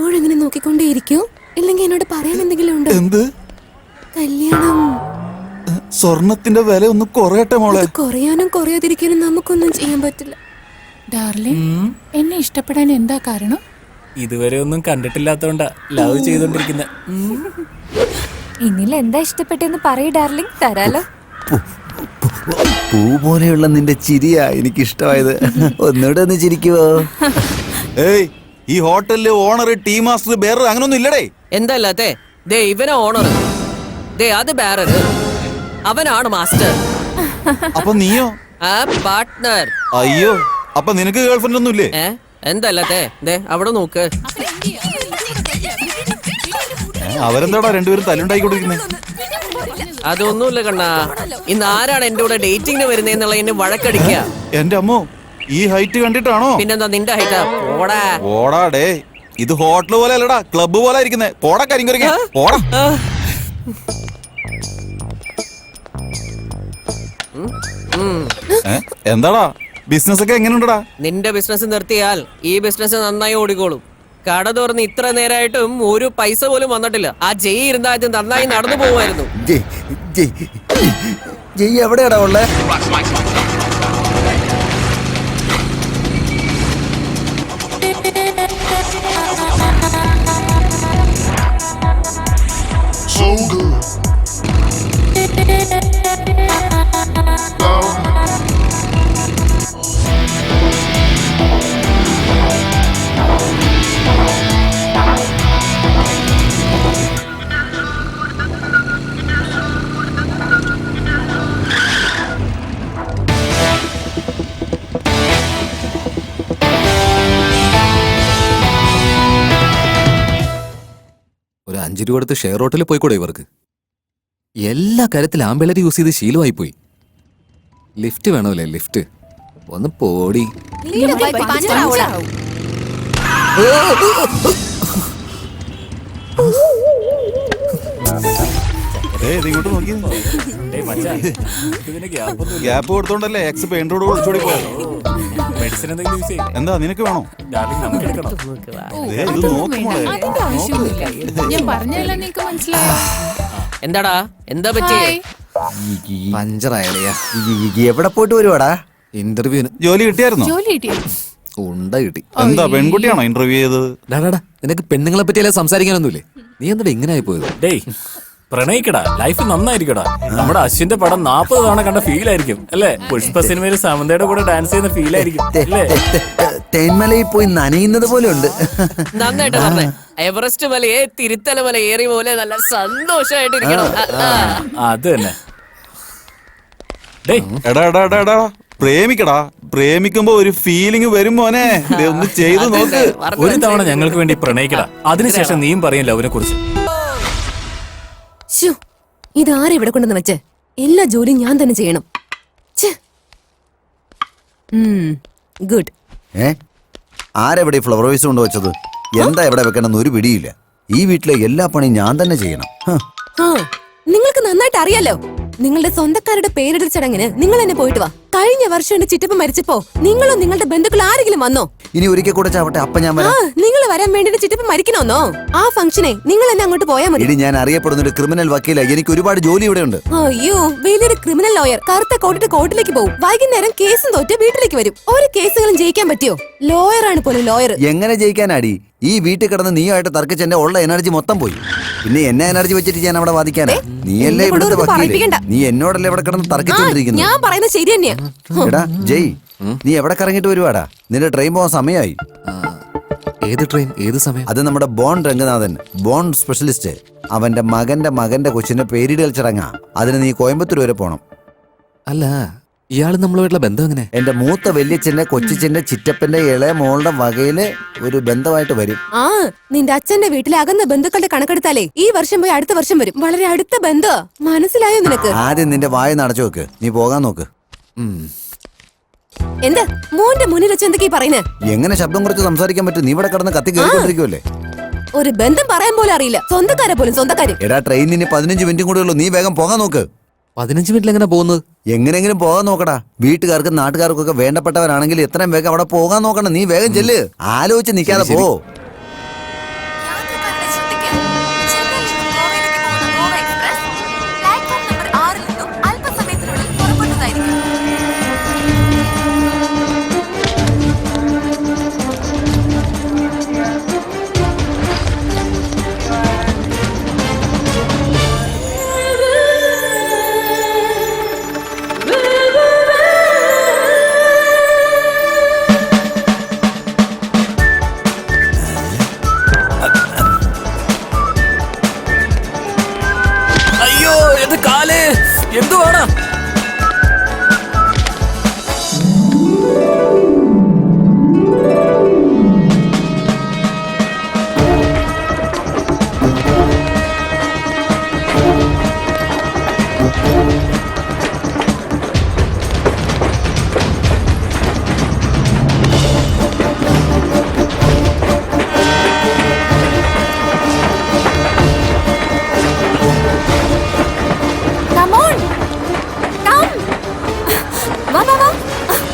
എപ്പോഴും ഇങ്ങനെ നോക്കിക്കൊണ്ടേയിരിക്കൂ? ഇല്ലെങ്കിൽ എന്നോട് പറയാൻ എന്തെങ്കിലും ഉണ്ടോ? എന്ത്? കല്യാണം. സ്വർണത്തിന്റെ വില ഒന്ന് കുറയട്ടെ മോളെ. കുറയാനും കുറയാതിരിക്കാനും നമുക്കൊന്നും ചെയ്യാൻ പറ്റില്ല. ഡാർലിംഗ് എന്നെ ഇഷ്ടപ്പെടാൻ എന്താ കാരണം? ഇതുവരെ ഒന്നും കണ്ടിട്ടില്ലാത്തോണ്ടാ ലവ് ചെയ്തോണ്ടിരിക്കുന്ന. ഇന്നിൽ എന്താ ഇഷ്ടപ്പെട്ടെന്ന് പറയൂ ഡാർലിംഗ് തരാലോ. പൂ പോലെയുള്ള നിന്റെ ചിരിയാ എനിക്ക് ഇഷ്ടമായത് ഒന്നുകൂടെ ഒന്ന് ചിരിക്കുവോ? ഏയ് ഈ ഹോട്ടലിൽ ഓണർ ടീ മാസ്റ്റർ ബേറർ അങ്ങനൊന്നും ഇല്ലടേ. എന്തല്ലാത്തെ ദേ ഇവനാ ഓണർ ദേ അത് ബാരർ അവനാണ് മാസ്റ്റർ അപ്പൊ നീയോ? ആ പാർട്ട്ണർ അയ്യോ അപ്പൊ നിനക്ക് ഗേൾഫ്രണ്ട് ഒന്നും ഇല്ലേ? ഏ ദേ അവിടെ നോക്ക്. അവരെന്താടാ രണ്ടുപേരും തല്ലുണ്ടായിക്കൊണ്ടിരിക്കുന്നത് അതൊന്നുമില്ല കണ്ണാ. ഇന്ന് ആരാണ് എന്റെ കൂടെ ഡേറ്റിംഗിന് വരുന്നേന്നുള്ള എന്നെ വഴക്കടിക്കുക എന്റെ അമ്മോ? ഈ ഹൈറ്റ് കണ്ടിട്ടാണോ? പിന്നെന്താ നിന്റെ ഹൈറ്റാ പോടാ. ഡേ ഇത് ഹോട്ടൽ പോലെ അല്ലടാ ക്ലബ്ബ് പോലെ ഇരിക്കുന്നേ. പോടാ കരിങ്കുരങ്ങ. പോടാ. ഏ, എന്താടാ? ബിസിനസ് ഒക്കെ എങ്ങനെയുണ്ടടാ? നിന്റെ ബിസിനസ് നിർത്തിയാൽ ഈ ബിസിനസ് നന്നായി ഓടിക്കോളും. കട തുറന്ന് ഇത്ര നേരമായിട്ടും ഒരു പൈസ പോലും വന്നിട്ടില്ല. ആ ജയ് ഇരുന്നാ നന്നായി നടന്നു പോവായിരുന്നു ജയ് ജയ് ജയ് എവിടെയാടാ ഉള്ളേ? so good. Love me. അഞ്ചു രൂപ എടുത്ത് ഷെയർ ഹോട്ടലിൽ പോയിക്കൂടെ ഇവർക്ക്? എല്ലാ കാര്യത്തിലും ആമ്പിളര് യൂസ് ചെയ്ത് ശീലമായി പോയി ലിഫ്റ്റ് വേണമല്ലേ? ലിഫ്റ്റ് ഒന്ന് പോടി. ഇങ്ങോട്ട് നോക്കി. ഗ്യാപ്പ് കൊടുത്തോണ്ടല്ലേ എക്സ് പെയിന്റോട് ഒളിച്ചോടി പോയത് മെഡിസിൻ എന്തെങ്കിലും യൂസ് ചെയ്യും. എന്താ നിനക്ക് വേണോ? ഡാർലിംഗ് നമുക്ക് എടുക്കണം. ദേ, ഇത് അതിന്റെ ആവശ്യമൊന്നുമില്ല. ഞാൻ പറഞ്ഞല്ലോ നിനക്ക് മനസ്സിലായോ? എന്താടാ? എന്താ പറ്റി ഹായ്. പഞ്ചറായാലയാ എവിടെ പോയിട്ട് വരുവാടാ? ഇന്റർവ്യൂവിന് ജോലി കിട്ടിയായിരുന്നോ? ജോലി കിട്ടിയോ? ഉണ്ട കിട്ടി. എന്താ പെൺകുട്ടിയാണോ ഇന്റർവ്യൂ ചെയ്തത്? ഡാടാ നിനക്ക് പെണ്ണുങ്ങളെ പറ്റിയല്ലേ സംസാരിക്കാനൊന്നുമില്ലേ? നീ എന്താ ഇങ്ങനെ ആയി പോയത്? ഡേയ് പ്രണയിക്കടാ ലൈഫ് നന്നായിരിക്കടാ. നമ്മുടെ അശ്വിന്റെ പടം നാപ്പത് തവണ കണ്ട ഫീൽ ആയിരിക്കും അല്ലേ? പുഷ്പ സിനിമയിൽ സമന്തയുടെ കൂടെ ഡാൻസ് ചെയ്യുന്ന ഫീൽ ആയിരിക്കും അല്ലേ? തേന്മലയിൽ പോയി നനയുന്നത് പോലെ ഉണ്ട്. നന്നായിട്ട് പറഞ്ഞേ. എവറസ്റ്റ് മലയെ തിരുത്തല മല ഏറി പോലെ നല്ല ആ. അത് തന്നെ. ഡേയ്. എടാ എടാ എടാ എടാ പ്രേമിക്കടാ. പ്രേമിക്കുമ്പോ ഒരു ഫീലിംഗ് വരും മോനെ. ദേ, ഒന്ന് ചെയ്തു നോക്ക്. ഒരു തവണ ഞങ്ങൾക്ക് വേണ്ടി പ്രണയിക്കടാ. അതിനുശേഷം നീയും പറയും ലവിനെ കുറിച്ച് ശ്ശോ, ഇതാരാ ഇവിടെ കൊണ്ടെന്ന് വെച്ച്? എല്ലാ ജോലിയും ഞാൻ തന്നെ ചെയ്യണം. ഗുഡ് ഏ? ആരെവിടെ ഈ ഫ്ലവർ വൈസ് കൊണ്ട് വെച്ചത്? എന്താ എവിടെ വെക്കണമെന്ന് ഒരു പിടിയില്ല. ഈ വീട്ടിലെ എല്ലാ പണിയും ഞാൻ തന്നെ ചെയ്യണം. നിങ്ങൾക്ക് നന്നായിട്ട് അറിയാലോ. നിങ്ങളുടെ സ്വന്തക്കാരുടെ പേരിടൽ ചടങ്ങിന് നിങ്ങൾ എന്നെ പോയിട്ട് വാ. കഴിഞ്ഞ വർഷം എന്റെ ചിറ്റപ്പ മരിച്ചപ്പോ നിങ്ങളോ നിങ്ങളുടെ ബന്ധുക്കൾ ആരെങ്കിലും വന്നോ? ഇനി ഒരിക്കൽ കൂടെ ചാവട്ടെ അപ്പൊ ഞാൻ ആ വരാം നിങ്ങൾ വരാൻ വേണ്ടി എന്റെ ചിറ്റപ്പ മരിക്കണോന്നോ? ആ ഫംഗ്ഷനെ നിങ്ങൾ എന്നെ അങ്ങോട്ട് പോയാ മതി. ഇനി ഞാൻ അറിയപ്പെടുന്ന ഒരു ക്രിമിനൽ വക്കീല എനിക്ക് ഒരുപാട് ജോലി ഇവിടെ ഉണ്ട് അയ്യോ വലിയൊരു ക്രിമിനൽ ലോയർ. കറുത്ത കോട്ടിട്ട് കോർട്ടിലേക്ക് പോകും വൈകുന്നേരം കേസും തോറ്റ് വീട്ടിലേക്ക് വരും. ഒരു കേസുകളും ജയിക്കാൻ പറ്റിയോ? ലോയറാണ് പോലും ലോയർ എങ്ങനെ ജയിക്കാനാടി? ഈ വീട്ടിൽ കിടന്ന് നീയായിട്ട് തർക്കിച്ച് എന്റെ ഉള്ള എനർജി മൊത്തം പോയി. പിന്നെ എന്നെ എനർജി വെച്ചിട്ട് ഞാൻ അവിടെ വാദിക്കാനാ? നീയല്ലേ എന്നെ ഇവിടുത്തെ വക്കീൽ. നീ എന്നോടല്ലേ ഇവിടെ കിടന്ന് തർക്കിച്ചോണ്ടിരിക്കുന്നു ഞാൻ പറയുന്നത് ശരി തന്നെയാ. എടാ ജയ് നീ എവിടെ കറങ്ങിട്ട് വരുവാടാ? നിന്റെ ട്രെയിൻ പോകാൻ സമയമായി ഏത് ട്രെയിൻ ഏത് സമയം? അത് നമ്മുടെ ബോൺ രംഗനാഥൻ ബോൺ സ്പെഷ്യലിസ്റ്റ് അവന്റെ മകന്റെ മകന്റെ കൊച്ചിന്റെ പേരിടൽ ചടങ്ങാ. അതിന് നീ കോയമ്പത്തൂർ വരെ പോണം. അല്ല ഇയാൾ നമ്മളുമായിട്ടുള്ള ബന്ധം എങ്ങനെ? എന്റെ മൂത്ത വല്യച്ഛന്റെ കൊച്ചിച്ചന്റെ ചിറ്റപ്പന്റെ ഇളയ മോളുടെ വകയിൽ ഒരു ബന്ധമായിട്ട് വരും. ആ നിന്റെ അച്ഛന്റെ വീട്ടിലെ അകന്ന ബന്ധുക്കളുടെ കണക്കെടുത്താലേ ഈ വർഷം പോയി അടുത്ത വർഷം വരും. വളരെ അടുത്ത ബന്ധം. മനസ്സിലായോ നിനക്ക്? ആദ്യം നിന്റെ വായ നടച്ചു നോക്ക്. നീ പോകാൻ നോക്ക്. എന്താ? മോന്റെ മുന്നിൽ വെച്ച് എന്തൊക്കെയാ പറയുന്നത് എങ്ങനെ ശബ്ദം കുറച്ച് സംസാരിക്കാൻ പറ്റും? നീ ഇവിടെ കിടന്ന് കത്തി കയറിക്കൊണ്ടിരിക്കുമല്ലേ ഒരു ബന്ധം പറയാൻ പോലും അറിയില്ല. സ്വന്തക്കാരെ പോലും സ്വന്തക്കാര്. എടാ ട്രെയിനിന് പതിനഞ്ച് മിനിറ്റും കൂടെ ഉള്ളൂ. നീ വേഗം പോകാൻ നോക്ക്. പതിനഞ്ച് മിനിറ്റിൽ എങ്ങനെ പോകുന്നത്? എങ്ങനെയെങ്കിലും പോകാൻ നോക്കടാ. വീട്ടുകാർക്കും നാട്ടുകാർക്കും ഒക്കെ വേണ്ടപ്പെട്ടവരാണെങ്കിൽ എത്രയും വേഗം അവിടെ പോകാൻ നോക്കണം. നീ വേഗം ചെല്ല്. ആലോചിച്ച് നിൽക്കാതെ പോ.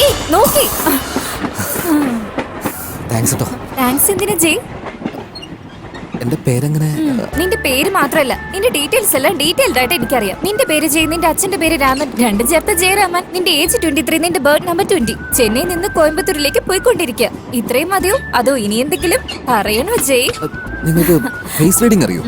ഏയ് നോക്കി. താങ്ക്സ് കേട്ടോ താങ്ക്സ് എന്തിനാ ജയ് എന്റെ പേരെങ്ങനെ? നിന്റെ പേര് മാത്രമല്ല നിന്റെ ഡീറ്റെയിൽസ് എല്ലാം ഡീറ്റെയിൽഡ് ആയിട്ട് എനിക്കറിയാം. നിന്റെ പേര് ജയ് നിന്റെ അച്ഛന്റെ പേര് രാമൻ രണ്ടും ചേർത്ത് ജയരാമൻ നിന്റെ ഏജ് ട്വന്റി ത്രീ നിന്റെ ബർത്ത് നമ്പർ ട്വന്റി ചെന്നൈ നിന്ന് കോയമ്പത്തൂരിലേക്ക് പോയിക്കൊണ്ടിരിക്കുക ഇത്രയും മതിയോ? അതോ ഇനി എന്തെങ്കിലും പറയണോ ജയ് നിങ്ങൾക്ക് ഫേസ് റീഡിംഗ് അറിയോ?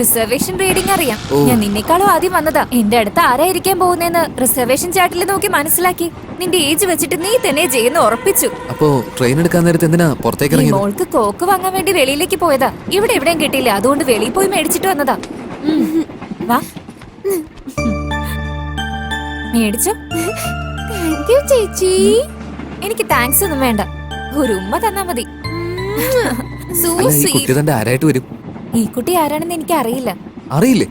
റിസർവേഷൻ റീഡിംഗ് അറിയാം. ഞാൻ നിന്നെക്കാളും ആദ്യം വന്നതാ. എന്റെ അടുത്ത് ആരായിരിക്കാൻ പോകുന്നതെന്ന് റിസർവേഷൻ ചാർട്ടിൽ നോക്കി മനസ്സിലാക്കി. നിന്റെ ഏജ് വെച്ചിട്ട് നീ തന്നെ ചെയ്യുന്ന ഉറപ്പിച്ചു. അപ്പോ ട്രെയിൻ എടുക്കാൻ നേരത്തെ എന്തിനാ പുറത്തേക്ക് ഇറങ്ങി മോൾക്ക് കോക്ക് വാങ്ങാൻ വേണ്ടി വെളിയിലേക്ക് പോയതാ. ഇവിടെ എവിടെയും കിട്ടിയില്ല. അതുകൊണ്ട് വെളിയിൽ പോയി മേടിച്ചിട്ട് വന്നതാ. വാ. മേടിച്ചോ? താങ്ക് യു ചേച്ചി. എനിക്ക് താങ്ക്സ് ഒന്നും വേണ്ട. ഒരു ഉമ്മ തന്നാ മതി. സൂസി ഈ കുട്ടി തന്റെ ആരായിട്ട് വരും? ഈ കുട്ടി ആരാണെന്ന് എനിക്ക് അറിയില്ല? അറിയില്ലേ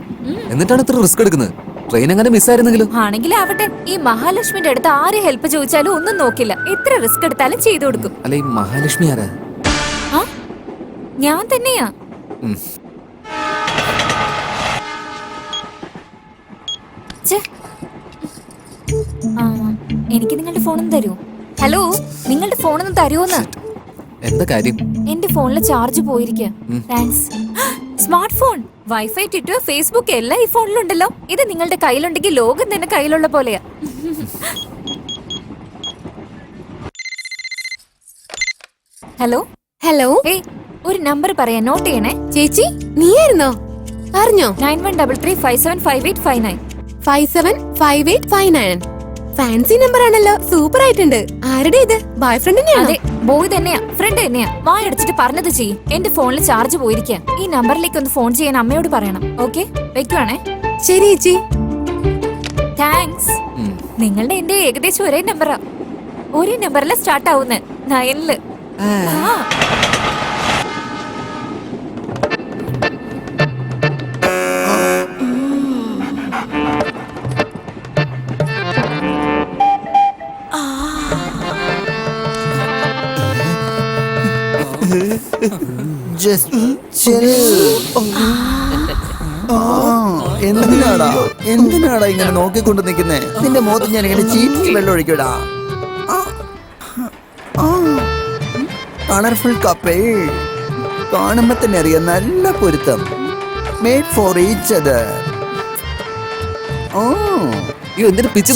എന്നിട്ടാണ് ഇത്ര റിസ്ക് എടുക്കുന്നത്? ട്രെയിൻ എങ്ങനെ മിസ്സായിരുന്നെങ്കിലും ആണെങ്കിൽ ആവട്ടെ ഈ മഹാലക്ഷ്മിന്റെ അടുത്ത് ആരെ ഹെൽപ്പ് ചോദിച്ചാലും ഒന്നും നോക്കില്ല. എത്ര റിസ്ക് എടുത്താലും ചെയ്തു കൊടുക്കും. അല്ല ഈ മഹാലക്ഷ്മി ആരാ? ആ? ഞാൻ തന്നെയാ. ഉം. ഛെ. ആ, എനിക്ക് നിങ്ങളുടെ ഫോണൊന്ന് തരൂ ഹലോ നിങ്ങളുടെ ഫോണൊന്ന് തരുമോന്ന് എന്താ കാര്യം? എന്റെ ഫോണിലെ ചാർജ് പോയിരിക്കുക thanks smart phone wifi Twitter Facebook എല്ലാം ഈ ഫോണിലുണ്ടല്ലോ. ഇത് നിങ്ങളുടെ കയ്യിലുണ്ടെങ്കിൽ ലോകം തന്നെ കയ്യിലുള്ള പോലെയാ. ഹലോ? ഹലോ? ഏയ് ഒരു നമ്പർ പറയാ നോട്ട് ചെയ്യണേ. ചേച്ചി നീയായിരുന്നോ? അറിഞ്ഞോ? Nine one double three five seven five eight five nine. Five seven five eight five nine. Fancy number ആണല്ലോ സൂപ്പർ ആയിട്ടുണ്ട് ആരുടെ ഇത്? ബോയ് ഫ്രണ്ടിന്റെ അതെ ബോയ് തന്നെയാ ഫ്രണ്ട് തന്നെയാ. വായടച്ചിട്ട് പറഞ്ഞത് ചെയ്യും. എന്റെ ഫോണിൽ ചാർജ് പോയിരിക്കുക ഈ നമ്പറിലേക്ക് ഒന്ന് ഫോൺ ചെയ്യാൻ അമ്മയോട് പറയണം. ഓക്കെ വെക്കുവാണേ. ശരി ചേച്ചി. താങ്ക്സ് നിങ്ങളുടെ എന്റെ ഏകദേശം ഒരേ നമ്പറാ ഒരേ നമ്പറിലെ സ്റ്റാർട്ട് ആവുന്നത് നയനിൽ ആ. എന്തിനാടാ? എന്തിനാടാ ഇങ്ങനെ നോക്കിക്കൊണ്ട് നിൽക്കുന്നേ നിന്റെ മുഖത്ത് ഞാൻ ഇങ്ങനെ ചീറ്റി വെള്ളം ഒഴിക്കൂടാ. കളർഫുൾ കപ്പേ. കാണുമ്പോ തന്നെ അറിയാം നല്ല പൊരുത്തം. മേഡ് ഫോർ ഈച്ച് അതർ ഓ എന്തിനു പിച്ചു.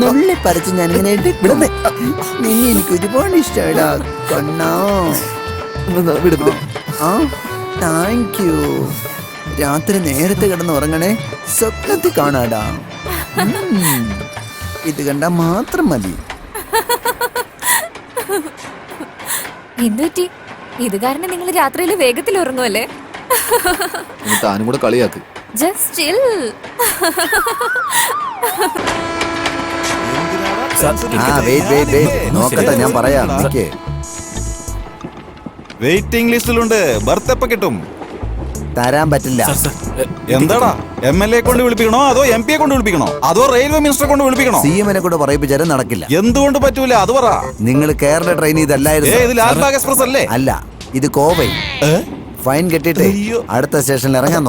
നുള്ളി പറിച്ച് ഞാൻ ഇങ്ങനെ നിന്നെ എനിക്ക് ഒരുപാട് ഇഷ്ടമായിടാ കണ്ണോ. താങ്ക് യു രാത്രി നേരത്തെ കിടന്ന് ഉറങ്ങണേ സ്വപ്നത്തിൽ കാണാടാ. ഇത് കണ്ട മാത്രം മതി. എന്തുപറ്റി? ഇത് കാരണം നിങ്ങൾ രാത്രിയിൽ വേഗത്തിൽ ഉറങ്ങുമല്ലേ താനും കൂടെ കളിയാക്ക്. ജസ്റ്റ് ചിൽ ആ വെയിറ്റ് വെയിറ്റ് വെയിറ്റ് നോക്കട്ടെ ഞാൻ പറയാം. നിക്കേ. വെയിറ്റിംഗ് ലിസ്റ്റിലുണ്ട്. ബർത്ത് എപ്പ കിട്ടും. തരാൻ പറ്റില്ല. എന്താടാ? എം എൽ എ കൊണ്ട് വിളിപ്പിക്കണോ? അതോ എം പിയെ കൊണ്ട് വിളിപ്പിക്കണോ? അതോ റെയിൽവേ മിനിസ്റ്ററെ കൊണ്ട് വിളിപ്പിക്കണോ? സി എമ്മിനെ കൂടെ പറയിപ്പിച്ചാലും നടക്കില്ല. എന്തുകൊണ്ട് പറ്റൂല? അത് പറ. നിങ്ങൾ കേരള ട്രെയിൻ ഏ ഇതല്ലായിരുന്നു ഇത് ലാൽബാഗ് എക്സ്പ്രസ് അല്ലേ അല്ല ഇത് കോവൈ? ഫൈൻ കെട്ടിട്ട്. അടുത്ത സ്റ്റേഷനിൽ ഇറങ്ങാൻ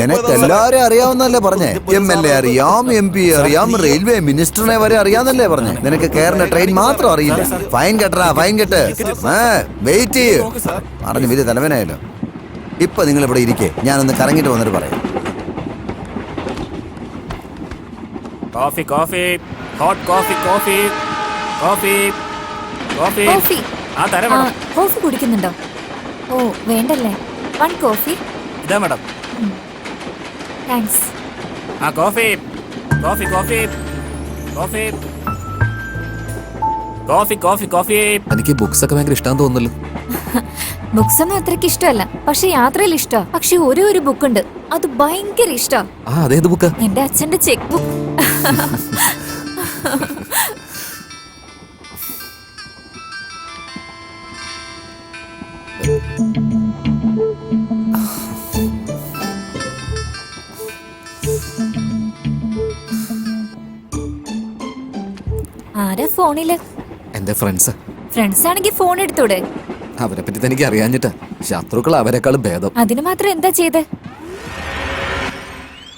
നിനക്ക്. എല്ലാരും അറിയാവുന്നല്ലേ പറഞ്ഞേ? എം എൽ എ അറിയാം എം പി അറിയാം റെയിൽവേ മിനിസ്റ്ററിനെ വരെ അറിയാന്നല്ലേ പറഞ്ഞേ? നിനക്ക് കേരള ട്രെയിൻ മാത്രം അറിയില്ല. ഫൈൻ കെട്ടറാ ഫൈൻ കെട്ട്. വെയിറ്റ് ചെയ്യ്. പറഞ്ഞു വലിയ തലവനായല്ലോ ഇപ്പൊ നിങ്ങൾ ഇവിടെ ഇരിക്കേ. ഞാനൊന്ന് കറങ്ങിട്ട് വന്നിട്ട് പറയാം. Coffee coffee hot coffee coffee coffee coffee coffee ആ തരാം കോഫി കുടിക്കുന്നുണ്ടോ? ഓ വേണ്ടല്ലേ? One coffee. ഇതാ മാഡം. താങ്ക്സ്. ആ coffee. Coffee coffee. Coffee. Coffee coffee coffee. എനിക്ക് ബുക്സ് ഒക്കെ ഭയങ്കര ഇഷ്ടം തോന്നുന്നല്ലോ. ബുക്സ് ഒന്നും അത്രയ്ക്ക് ഇഷ്ടമല്ല. പക്ഷെ യാത്രയിൽ ഇഷ്ടാ. പക്ഷെ ഒരേ ഒരു ബുക്ക് ഉണ്ട് അത് ഭയങ്കര ഇഷ്ടാ. ആ അതേത് ബുക്ക്? എന്റെ അച്ഛന്റെ ചെക്ക് ബുക്ക് ഫോണിൽ. എന്റെ ഫ്രണ്ട്സ്? ഫ്രണ്ട്സ് ആണെങ്കിൽ ഫോൺ എടുത്തൂടെ. അവരെ പറ്റി തനിക്ക് അറിയാഞ്ഞിട്ടാ ശത്രുക്കൾ അവരെക്കാളും ഭേദം. അതിന് മാത്രം എന്താ ചെയ്തേ?